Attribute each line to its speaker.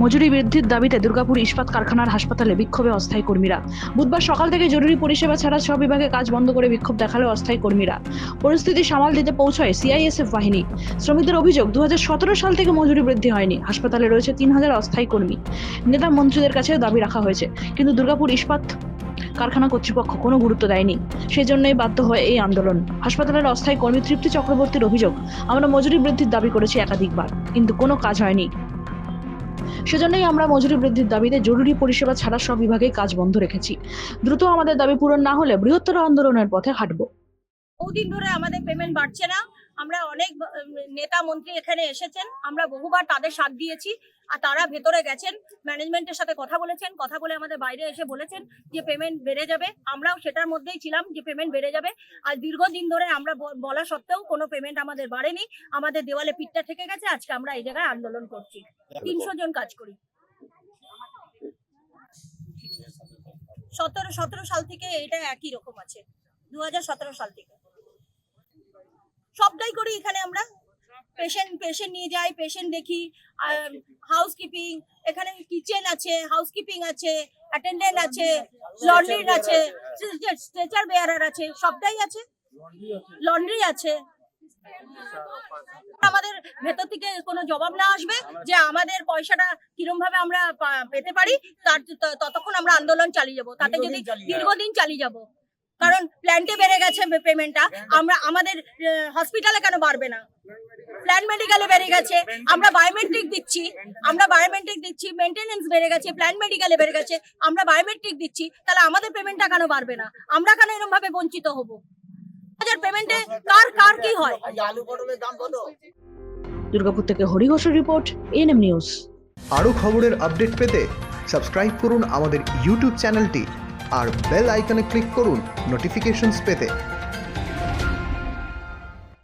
Speaker 1: মজুরি বৃদ্ধির দাবিতে দুর্গাপুর ইস্পাত কারখানার হাসপাতালে বিক্ষোভে অস্থায়ী কর্মীরা। বুধবার সকাল থেকে জরুরি পরিষেবা ছাড়া সব বিভাগে কাজ বন্ধ করে বিক্ষোভ দেখাল অস্থায়ী কর্মীরা। পরিস্থিতি সামাল দিতে পৌঁছয় সিআইএসএফ বাহিনী। শ্রমিকদের অভিযোগ দু হাজার সতেরো সাল থেকে মজুরি বৃদ্ধি হয়নি। হাসপাতালে রয়েছে তিন হাজার অস্থায়ী কর্মী। নেতা মন্ত্রীদের কাছেও দাবি রাখা হয়েছে, কিন্তু দুর্গাপুর ইস্পাত কারখানা কর্তৃপক্ষ কোনো গুরুত্ব দেয়নি। সেজন্যই বাধ্য হয় এই আন্দোলন। হাসপাতালের অস্থায়ী কর্মী তৃপ্তি চক্রবর্তীর অভিযোগ, আমরা মজুরি বৃদ্ধির দাবি করেছি একাধিকবার, কিন্তু কোনো কাজ হয়নি। সেজন্যই আমরা মজুরি বৃদ্ধির দাবিতে জরুরি পরিষেবা ছাড়া সব বিভাগে কাজ বন্ধ রেখেছি। দ্রুত আমাদের দাবি পূরণ না হলে বৃহত্তর আন্দোলনের পথে হাঁটব।
Speaker 2: বহুদিন ধরে আমাদের পেমেন্ট বাড়ছে না। আমরা অনেক নেতা মন্ত্রী এখানে এসেছেন। আমরা বহুবার তাদের সাথ দিয়েছি। আর তারা ভেতরে গেছেন ম্যানেজমেন্টের সাথে কথা বলেছেন কথা বলে আমাদের বাইরে এসে বলেছেন যে পেমেন্ট বেড়ে যাবে। আমরাও সেটার মধ্যেই ছিলাম যে পেমেন্ট বেড়ে যাবে। আর দীর্ঘদিন ধরে আমরা বলা সত্ত্বেও কোনো পেমেন্ট আমাদের বাড়েনি। আমাদের দেওয়ালে পিঠটা থেকে গেছে আজকে আমরা এই জায়গায় আন্দোলন করছি। তিনশো জন কাজ করি। সতেরো সতেরো সাল থেকে এটা একই রকম আছে। দু সতেরো সাল থেকে। সবটাই করি এখানে আমরা। পেশেন্ট পেশেন্ট নিয়ে যাই পেশেন্ট দেখি হাউসকিপিং এখানে কিচেন আছে হাউসকিপিং আছে অ্যাটেন্ডেন্ট আছে লন্ড্রির আছে স্ট্রেচার বেয়ারার আছে সবটাই আছে। লন্ড্রি আছে। আমাদের ভেতর থেকে কোনো জবাব না আসবে যে আমাদের পয়সাটা কিরম ভাবে আমরা পেতে পারি তার ততক্ষণ আমরা আন্দোলন চালিয়ে যাব। তাতে যদি দীর্ঘদিন চালিয়ে যাব। কারণ প্ল্যান্টে বেড়ে গেছে পেমেন্টটা আমরা আমাদের হসপিটালে কেন বাড়বে না? প্ল্যান মেডিকেলে বেড়ে গেছে। আমরা বায়োমেট্রিক দিচ্ছি আমরা বায়োমেট্রিক দিচ্ছি মেনটেনেন্স বেড়ে গেছে প্ল্যান মেডিকেলে বেড়ে গেছে আমরা বায়োমেট্রিক দিচ্ছি তাহলে আমাদের পেমেন্টটা কেন বাড়বে না? আমরা কেন এরকম ভাবে বঞ্চিত হব? হাজার পেমেন্টে কার কার কি হয়?
Speaker 3: আলু পটলের দাম কত
Speaker 1: দুর্গাপুর থেকে হরি ঘোষের রিপোর্ট এএনএম নিউজ
Speaker 4: আরও খবরের আপডেট পেতে সাবস্ক্রাইব করুন আমাদের ইউটিউব চ্যানেলটি আর বেল আইকনে ক্লিক করুন নোটিফিকেশনস পেতে।